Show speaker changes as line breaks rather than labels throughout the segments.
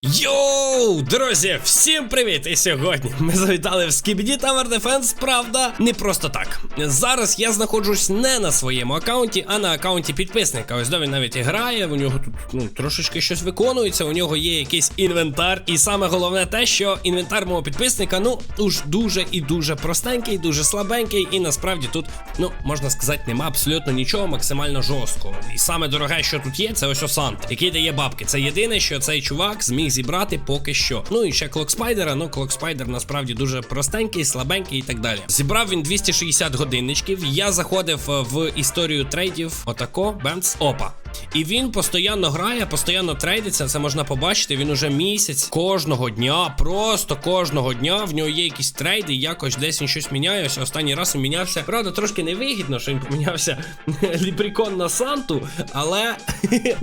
Yo! Йоу, друзі, всім привіт! І сьогодні ми завітали в Skibidi Tower Defense, правда, не просто так. Зараз я знаходжусь не на своєму аккаунті, а на аккаунті підписника. Ось де він навіть і грає, у нього тут ну, трошечки щось виконується, у нього є якийсь інвентар. І саме головне те, що інвентар мого підписника, ну, уж дуже і дуже простенький, дуже слабенький, і насправді тут, ну, можна сказати, нема абсолютно нічого максимально жорсткого. І саме дороге, що тут є, це ось Осант, який дає бабки. Це єдине, що цей чувак зміг зібрати поки що. Ну і ще Клок Спайдера. Ну, Клок Спайдер насправді дуже простенький, слабенький і так далі. Зібрав він 260 годинничків. Я заходив е, в історію трейдів. Отако, бемц, опа. І він постійно грає, постійно трейдиться. Це можна побачити. Він уже місяць кожного дня, просто кожного дня. В нього є якісь трейди, якось десь він щось міняє. Ось останній раз він мінявся. Правда, трошки невигідно, що він помінявся ліпрікон на Санту, але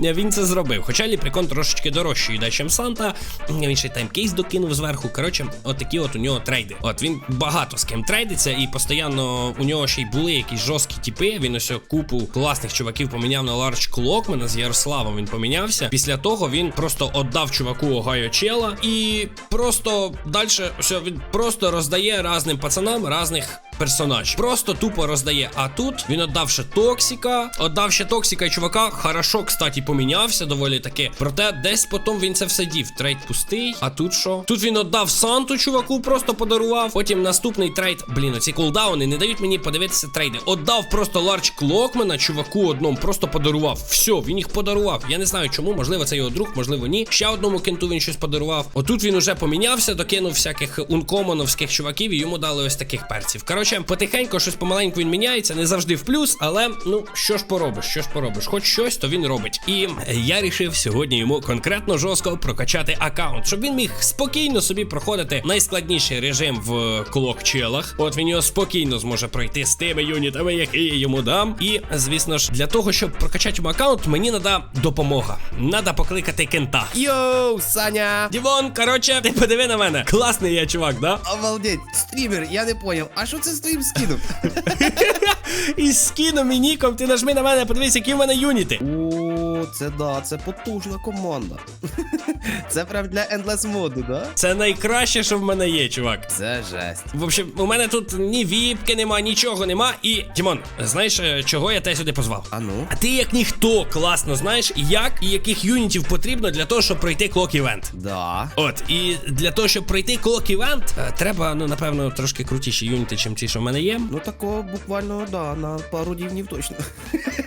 він це зробив. Хоча ліпрікон трошечки дорожчий йде, ніж Санта. Він ще й таймкейс докинув зверху. Коротше, от такі от у нього трейди. От він багато з ким трейдиться, і постійно у нього ще й були якісь жорсткі тіпи. Він ось купу класних чуваків поміняв на Ларч Клокмена з Ярославом. Він помінявся. Після того він просто отдав чуваку Огайо Чела і просто далі все він просто роздає разним пацанам разних. Персонаж просто тупо роздає. А тут він отдав Токсіка, отдав ще Токсіка і чувака. Хорошо, кстати, помінявся доволі таки. Проте десь потім він це все дів. Трейд пустий. А тут що? Тут він отдав Санту, чуваку, просто подарував. Потім наступний трейд. Блін, оці кулдауни не дають мені подивитися трейди. Отдав просто Ларч Клокмена, чуваку одному, просто подарував. Все, він їх подарував. Я не знаю чому, можливо, це його друг, можливо, ні. Ще одному кенту він щось подарував. Отут він уже помінявся, докинув всяких ункомоновських чуваків і йому дали ось таких перців. Коротше, потихеньку щось помаленьку він міняється, не завжди в плюс, але ну що ж поробиш, що ж поробиш, хоч щось, то він робить. І я рішив сьогодні йому конкретно жорстко прокачати аккаунт, щоб він міг спокійно собі проходити найскладніший режим в клокчелах. От він його спокійно зможе пройти з тими юнітами, які я йому дам. І звісно ж, для того, щоб прокачати йому аккаунт, мені треба допомога. Надо покликати кента.
Йоу, Саня!
Дівон, коротше, ти подиви на мене. Класний я чувак, да?
Обалдеть, стрімер, я не поняв, а що це з твоїм скіном?
І з скіном і ніком ти нажми на мене, подивись, які в мене юніти.
О, це да, це потужна команда. Це прям для Endless моду, да?
Це найкраще, що в мене є, чувак.
Це жесть.
В общем, у мене тут ні віпки нема, нічого нема. І Дімон, знаєш, е, чого я тебе сюди позвав?
А ну?
А ти як ніхто класно знаєш, як і яких юнітів потрібно для того, щоб пройти клок івент.
Да.
От, і для того, щоб пройти клок івент, треба, ну, напевно, трошки крутіші юніти, чим ті, що в мене є.
Ну такого буквально, да, на пару дівнів точно.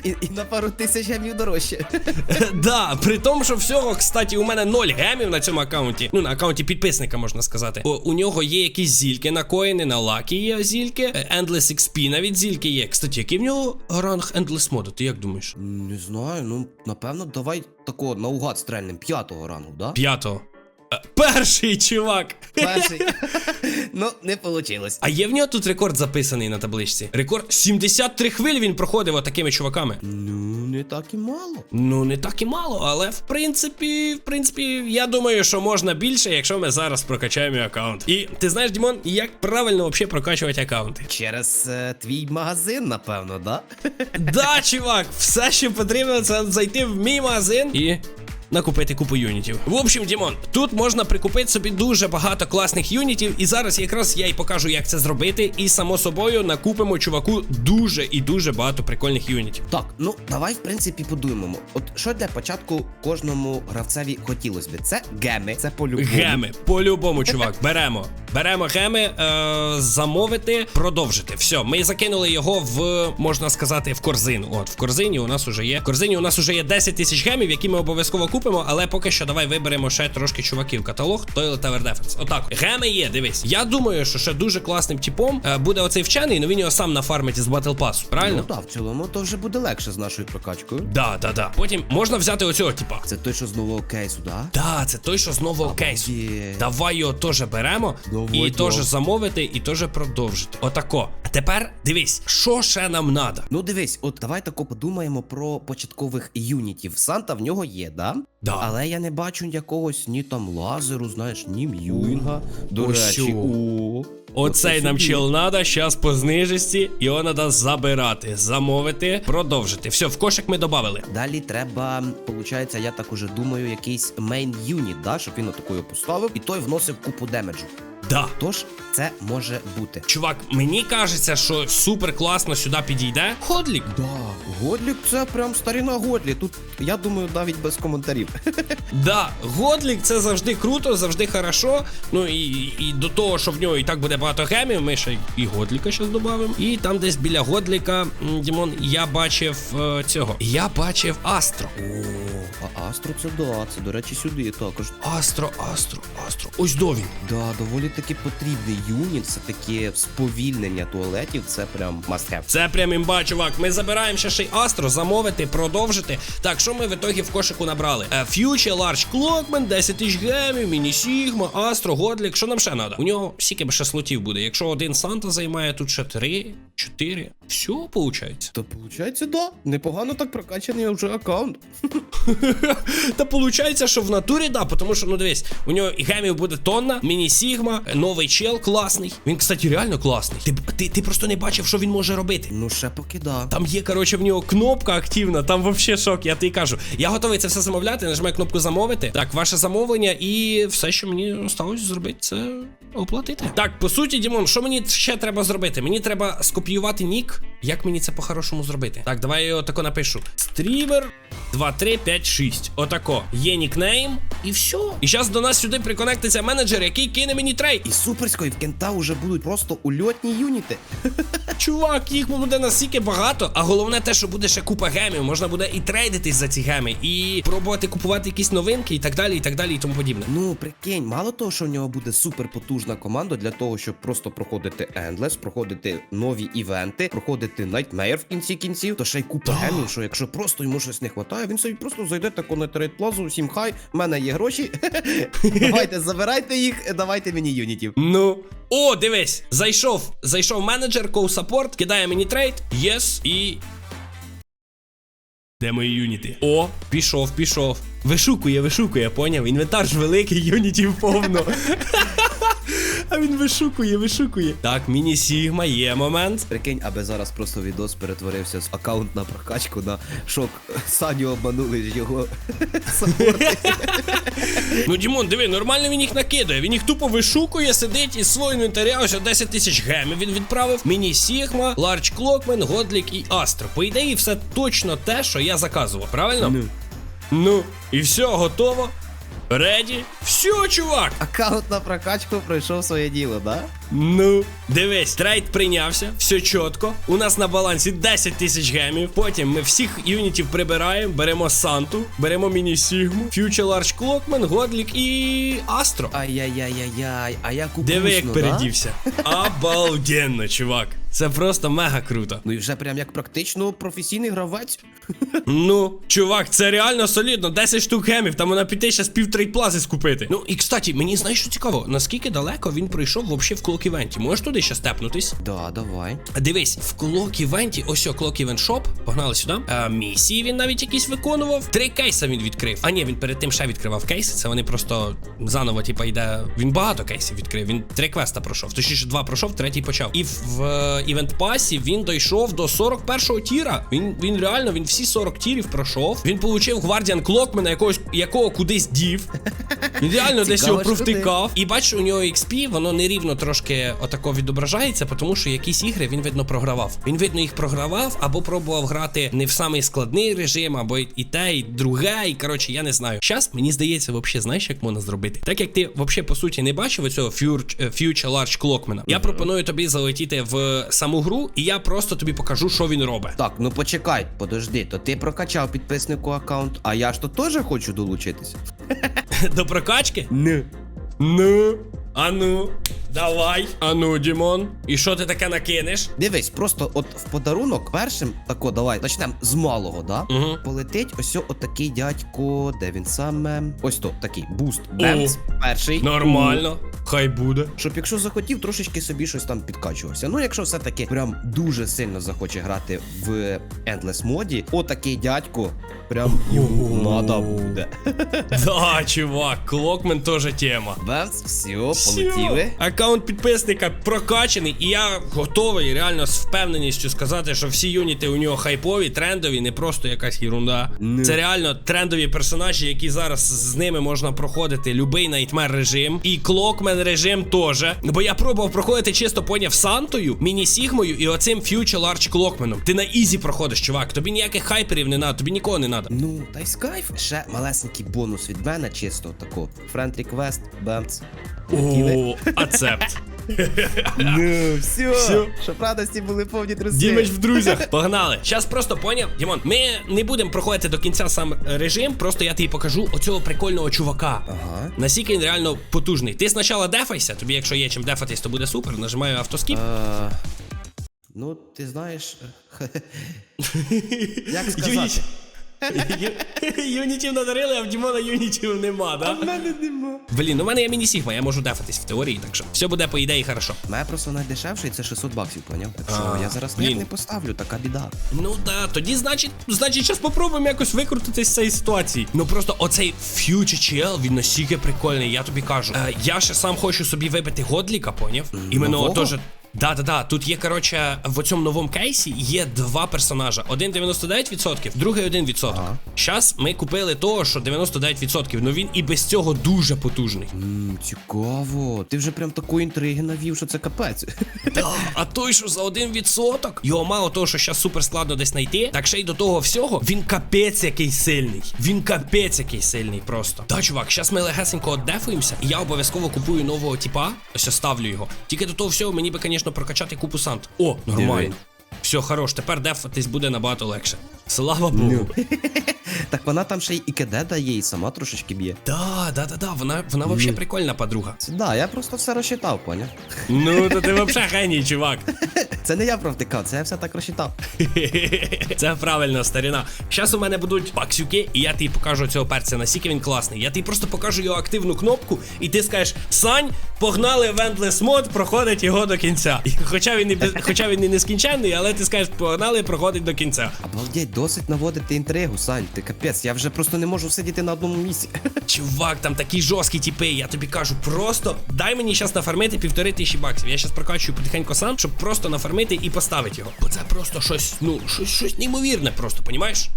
І, і на пару тисяч гемів дорожче.
Да, при тому, що всього, кстати, у мене 0 гемів на цьому аккаунті. Ну, на аккаунті підписника, можна сказати. О, у нього є якісь зільки накоїни, на лакі є зільки, е, Endless XP навіть зільки є. Кстати, який в нього ранг Endless моду, ти як думаєш?
Не знаю, ну напевно, давай такого наугад стрельним п'ятого рангу, да?
П'ятого. Перший чувак.
Перший. Ну, не вийшло.
А є в нього тут рекорд записаний на табличці. Рекорд 73 хвилі він проходив отакими чуваками.
Ну, не так і мало.
Ну, не так і мало, але в принципі, в принципі, я думаю, що можна більше, якщо ми зараз прокачаємо аккаунт. І ти знаєш, Дімон, як правильно взагалі прокачувати аккаунти?
Через е, твій магазин, напевно, да?
Да, чувак, все, що потрібно, це зайти в мій магазин і. Накупити купу юнітів. В общем, Дімон, тут можна прикупити собі дуже багато класних юнітів, і зараз якраз я й покажу, як це зробити. І само собою накупимо чуваку дуже і дуже багато прикольних юнітів.
Так, ну давай, в принципі, подумаємо. От що для початку кожному гравцеві хотілося би? Це геми, це по-любому.
Геми, по-любому, чувак, беремо. Беремо геми, е, замовити, продовжити. Все, ми закинули його в, можна сказати, в корзину. От, в корзині у нас уже є. В корзині у нас уже є 10 тисяч гемів, які ми обов'язково купимо, але поки що давай виберемо ще трошки чуваків. Каталог Toilet Tower Defense. Отак. Геми є, дивись. Я думаю, що ще дуже класним типом е, буде оцей вчений, ну він його сам нафармить із Battle Pass, правильно?
Ну так, в цілому то вже буде легше з нашою прокачкою.
Да, да, да. Потім можна взяти оцього типа.
Це той, що з нового кейсу, да?
Да, це той, що з нового кейсу.
Обалдеть.
Давай його теж беремо
Давай,
і теж замовити, і теж продовжити. Отако. А тепер дивись, що ще нам надо.
Ну дивись, от давай тако подумаємо про початкових юнітів. Санта в нього є, да?
Да.
Але я не бачу якогось ні там лазеру, знаєш, ні м'юінга. До
О,
речі,
що.
о,
Оцей нам чел надо, щас по знижості, його треба забирати, замовити, продовжити. Все, в кошик ми додали.
Далі треба, виходить, я так уже думаю, якийсь мейн юніт, да, щоб він отакою поставив, і той вносив купу демеджу.
Да.
Тож це може бути.
Чувак, мені кажеться, що супер класно сюди підійде. Ходлік.
Да, Годлік це прям старіна Годлі. Тут я думаю, навіть без коментарів.
Да, Годлік це завжди круто, завжди хорошо. Ну і, і до того, що в нього і так буде багато гемів, ми ще і Годліка зараз додамо. І там десь біля Годліка, Дімон, я бачив е, цього. Я бачив Астро.
О, а Астро це да, це до речі сюди також.
Астро, Астро, Астро. Ось до він.
Да, доволі таки потрібний юніт, все таки сповільнення туалетів, це прям must have.
Це прям імба, чувак. Ми забираємо ще ще й Астро, замовити, продовжити. Так, що ми в ітогі в кошику набрали? Е, Future Large Clockman, 10 тисяч гемів, Міні Сігма, Астро, Годлік. Що нам ще треба? У нього скільки б ще слотів буде. Якщо один Санта займає, тут ще 3, 4. Все, виходить.
То виходить, да. Непогано так прокачаний вже аккаунт.
Та виходить, що в натурі, да, тому що, ну дивись, у нього гемів буде тонна, міні Сігма, новий чел класний. Він, кстати, реально класний. Ти, ти, ти просто не бачив, що він може робити.
Ну ще поки да.
Там є, коротше, в нього кнопка активна, там вообще шок, я тобі кажу. Я готовий це все замовляти, нажимаю кнопку замовити. Так, ваше замовлення, і все, що мені осталось зробити, це оплатити. Так, по суті, Дімон, що мені ще треба зробити? Мені треба скопіювати нік. Як мені це по-хорошому зробити? Так, давай я його тако напишу. Стрімер 2356. Отако. Є нікнейм, і все. І зараз до нас сюди приконектиться менеджер, який кине мені трейд.
І суперсько, і в кента вже будуть просто ульотні юніти.
Чувак, їх буде настільки багато, а головне те, що буде ще купа гемів, можна буде і трейдитись за ці геми, і пробувати купувати якісь новинки, і так далі, і так далі, і тому подібне.
Ну, прикинь, мало того, що в нього буде супер команда для того, щоб просто проходити Endless, проходити нові івенти, проходити Nightmare в кінці кінців, то ще й купа гемів, що якщо просто йому щось не вистачає, він собі просто зайде тако на трейд плазу, всім хай, в мене є гроші. Давайте, забирайте їх, давайте мені юнітів.
Ну. О, дивись, зайшов, зайшов менеджер, коу-саппорт, кидає мені трейд, єс, і. Де мої юніти? О, пішов, пішов. Вишукує, вишукує, поняв? Інвентар ж великий, юнітів повно. А він вишукує, вишукує. Так, міні Сігма, є момент.
Прикинь, аби зараз просто відос перетворився з аккаунт на прокачку на шок. Саню обманули його.
Ну, Дімон, диви, нормально він їх накидає. Він їх тупо вишукує, сидить із свого інвентаря. Ось 10 тисяч гемів він відправив. Міні Сігма, Ларч Клокмен, Годлік і Астро. По ідеї, все точно те, що я заказував, правильно?
Ну.
Ну, і все, готово. Реді. Все, чувак.
Аккаунт на прокачку пройшов своє діло, да?
Ну, дивись, трейд прийнявся, все чітко. У нас на балансі 10 тисяч гемів. Потім ми всіх юнітів прибираємо, беремо Санту, беремо Міні Сігму, Future Large Clockman, Годлік і Астро.
Ай-яй-яй-яй-яй, а я купую.
Диви, як передівся. Обалденно, чувак. Це просто мега круто.
Ну і вже прям як практично професійний гравець.
Ну, чувак, це реально солідно. 10 штук гемів, там вона піти ще з пів плази скупити. Ну і кстати, мені знаєш, що цікаво, наскільки далеко він пройшов вообще в івенті. Можеш туди ще степнутись?
Да, давай.
Дивись, в клок івенті, ось о івент шоп. Погнали сюди. А, місії він навіть якісь виконував. Три кейса він відкрив. А ні, він перед тим ще відкривав кейси. Це вони просто заново, типа, йде. Він багато кейсів відкрив. Він три квеста пройшов. Точніше, два пройшов, третій почав. І в, в е, івент пасі він дійшов до 41-го тіра. Він він реально він всі 40 тірів пройшов. Він получив гвардіан клокмена, якогось якого кудись дів. Він реально десь його провтикав. І бачиш, у нього XP, воно нерівно трошки отако відображається, тому що якісь ігри він видно програвав. Він видно їх програвав або пробував грати не в самий складний режим, або і те, і друге. І коротше, я не знаю. Щас мені здається, взагалі, знаєш, як можна зробити. Так як ти взагалі по суті не бачив оцього Future, е, Future Large Clockman, я пропоную тобі залетіти в саму гру, і я просто тобі покажу, що він робить.
Так, ну почекай, подожди, то ти прокачав підписнику аккаунт, а я ж то теж хочу долучитися.
До прокачки?
Не.
Ну, а ну, давай. А ну, Дімон. І що ти таке накинеш?
Дивись, просто от в подарунок першим, тако, давай, почнемо з малого, да?
Угу.
Полетить ось отакий дядько, де він саме. Ось то, такий буст. Бемц, перший.
Нормально. Хай буде.
Щоб якщо захотів, трошечки собі щось там підкачувався. Ну, якщо все-таки прям дуже сильно захоче грати в Endless моді, отакий дядько, прям йому надо буде.
Да, чувак, Клокмен теж тема.
Бемс, все, полетіли.
Аккаунт підписника прокачаний, і я готовий реально з впевненістю сказати, що всі юніти у нього хайпові, трендові, не просто якась ерунда.
Ну.
Це реально трендові персонажі, які зараз з ними можна проходити любий найтмер режим. І клокмен режим теж. Бо я пробував проходити чисто поняв Сантою, міні-сігмою і оцим Future Large Клокменом. Ти на ізі проходиш, чувак. Тобі ніяких хайперів не треба, тобі нікого не треба.
Ну, та й скайф. Ще малесенький бонус від мене, чисто тако. Френд реквест. Полетіли.
О, ацепт.
Ну, все.
Всьо.
Щоб радості були повні труси.
Дімич в друзях. Погнали. Щас просто поняв. Дімон, ми не будемо проходити до кінця сам режим, просто я тобі покажу оцього прикольного чувака.
Ага.
Наскільки він реально потужний. Ти спочатку дефайся, тобі, якщо є чим дефатись, то буде супер. Нажимаю автоскіп.
Е, Ну, ти знаєш. Як сказати?
Юнітів надарили, а в Дімона юнітів нема, да?
А в мене нема.
Блін, ну в мене є міні-сігма, я можу дефатись в теорії, так що все буде по ідеї хорошо.
У мене просто найдешевший це 600 баксів, поняв? Так що я зараз ніяк не поставлю, така біда.
Ну да, тоді значить, значить, зараз попробуємо якось викрутитись з цієї ситуації. Ну просто оцей Future Chell, він настільки прикольний, я тобі кажу. Е, я ще сам хочу собі вибити годліка, поняв? Іменно теж. Да, да, да. Тут є, коротше, в цьому новому кейсі є два персонажа: один 99%, другий 1%.
Ага.
Щас ми купили того, що 99%, ну він і без цього дуже потужний.
Ммм, цікаво. Ти вже прям такої інтриги навів, що це капець.
Да, а той, що за 1%, його мало того, що зараз супер складно десь знайти, так ще й до того всього, він капець який сильний. Він капець який сильний просто. Да, чувак, зараз ми легесенько отдефуємося, і я обов'язково купую нового типа. Ось оставлю його. Тільки до того всього мені би, звісно, прокачати купу сант. О, нормально. Все, хорош, тепер дефатись буде набагато легше. Слава Богу.
так вона там ще й і КД дає, і сама трошечки б'є.
Да, да, да, да, вона, вона взагалі прикольна подруга.
Да, я просто все розчитав, поняв?
Ну, то ти взагалі геній, чувак.
Це не я провтикав, це я все так розчитав.
Це правильно, старіна. Зараз у мене будуть паксюки, і я тобі покажу цього перця, наскільки він класний. Я тобі просто покажу його активну кнопку, і ти скажеш: Сань, погнали в Endless мод, проходить його до кінця. І хоча він і без- хоча він і нескінченний, але ти скажеш, погнали, проходить до кінця.
Обалдеть, досить наводити інтригу, Сань, ти капець, я вже просто не можу сидіти на одному місці.
Чувак, там такі жорсткі тіпи, я тобі кажу, просто дай мені зараз нафармити півтори тисячі баксів. Я зараз прокачую потихеньку сам, щоб просто нафармити і поставити його. Бо це просто щось, ну, щось, щось неймовірне, просто, понімаєш?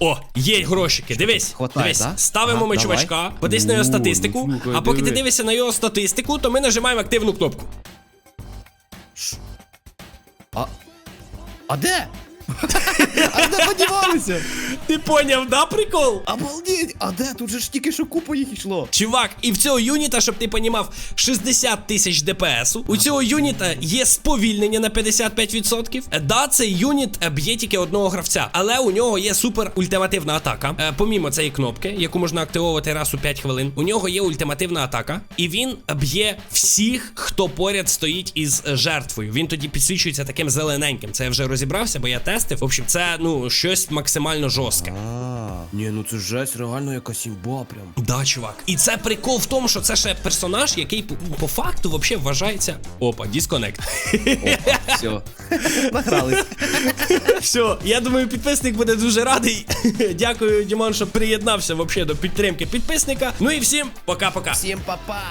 О, є грошики, дивись,
Хватає,
дивись,
да?
ставимо
Ага,
ми
давай.
чувачка, подивись на його статистику,
ну,
а поки ти дивишся на його статистику, то ми нажимаємо активну кнопку.
А. А де? А де подівалися?
Ти поняв, да, прикол?
Обалдеть, а де? Тут же ж тільки що купа їх йшло.
Чувак, і в цього юніта, щоб ти понімав, 60 тисяч ДПСу. У цього юніта є сповільнення на 55%. Е, Да, цей юніт е, б'є тільки одного гравця, але у нього є супер ультимативна атака. Е, Помімо цієї кнопки, яку можна активовувати раз у 5 хвилин. У нього є ультимативна атака, і він б'є всіх, хто поряд стоїть із жертвою. Він тоді підсвічується таким зелененьким. Це я вже розібрався, бо я тестив. В общем, це ну щось максимально жорстке.
А, ні, ну це жесть, реально якась імба прям.
Да, чувак. І це прикол в тому, що це ще персонаж, який по, по факту вообще вважається. Опа, дисконект.
Опа, все. Награлись.
Все, я думаю, підписник буде дуже радий. Дякую, Дімон, що приєднався вообще до підтримки підписника. Ну і всім пока-пока.
Всім па-па.